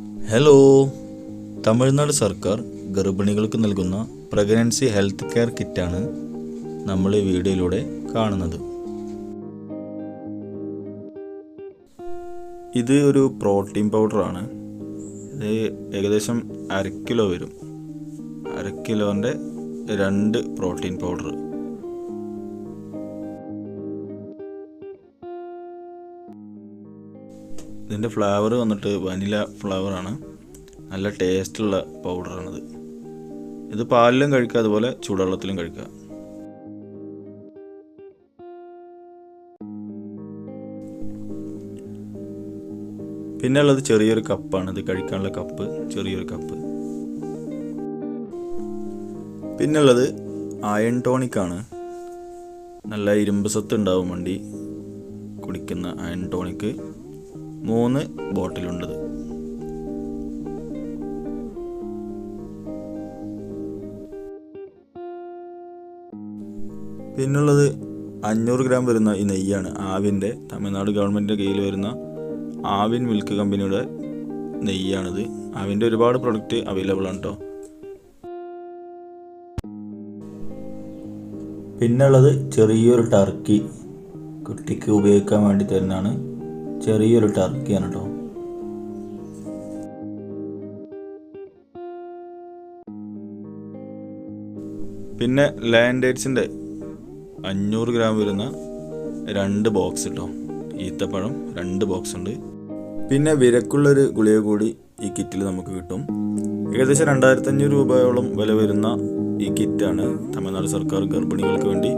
Hello Tamil Nadu സർക്കാർ ഗർഭിണികൾക്ക് നൽകുന്ന പ്രഗ്നൻസി ഹെൽത്ത് കെയർ കിറ്റാണ് നമ്മൾ ഈ വീഡിയോയിലൂടെ കാണുന്നത്. ഇത് ഒരു പ്രോട്ടീൻ പൗഡറാണ്. ഇത് ഏകദേശം അര കിലോ വരും. അര കിലോന്റെ രണ്ട് പ്രോട്ടീൻ പൗഡർ. ഇതിന്റെ ഫ്ലേവർ വന്നിട്ട് വനില ഫ്ലേവറാണ് നല്ല ടേസ്റ്റുള്ള പൗഡറാണിത് ഇത് പാലിലും കഴിക്കുക അതുപോലെ ചൂടുവെള്ളത്തിലും കഴിക്കുക. പിന്നെ ഉള്ളത് ചെറിയൊരു കപ്പാണ്. ഇത് കഴിക്കാനുള്ള കപ്പ് ചെറിയൊരു കപ്പ്. പിന്നെ ഉള്ളത് അയൺ ടോണിക്കാണ് നല്ല ഇരുമ്പ് സത്ത് ഉണ്ടാവും വണ്ടി കുടിക്കുന്ന അയൺ ടോണിക്ക് മൂന്ന് ബോട്ടിലുണ്ടത് പിന്നുള്ളത് അഞ്ഞൂറ് ഗ്രാം വരുന്ന ഈ നെയ്യാണ്. ആവിന്റെ തമിഴ്നാട് ഗവൺമെന്റിന്റെ കീഴിൽ വരുന്ന ആവിൻ മിൽക്ക് കമ്പനിയുടെ നെയ്യാണിത്. ആവിന്റെ ഒരുപാട് പ്രൊഡക്റ്റ് അവൈലബിൾ ആണ് കേട്ടോ പിന്നുള്ളത് ചെറിയൊരു ടർക്കി കുട്ടിക്ക് ഉപയോഗിക്കാൻ വേണ്ടി തരുന്നതാണ്. ചെറിയൊരു ടർക്കിയാണ് കേട്ടോ പിന്നെ ലാൻഡേറ്റ്സിന്റെ അഞ്ഞൂറ് ഗ്രാം വരുന്ന രണ്ട് ബോക്സ് കേട്ടോ ഈത്തപ്പഴം രണ്ട് ബോക്സ് ഉണ്ട്. പിന്നെ വിരക്കുള്ളൊരു ഗുളിക കൂടി ഈ കിറ്റിൽ നമുക്ക് കിട്ടും. ഏകദേശം രണ്ടായിരത്തി അഞ്ഞൂറ് രൂപയോളം വില വരുന്ന ഈ കിറ്റാണ് തമിഴ്നാട് സർക്കാർ ഗർഭിണികൾക്ക് വേണ്ടി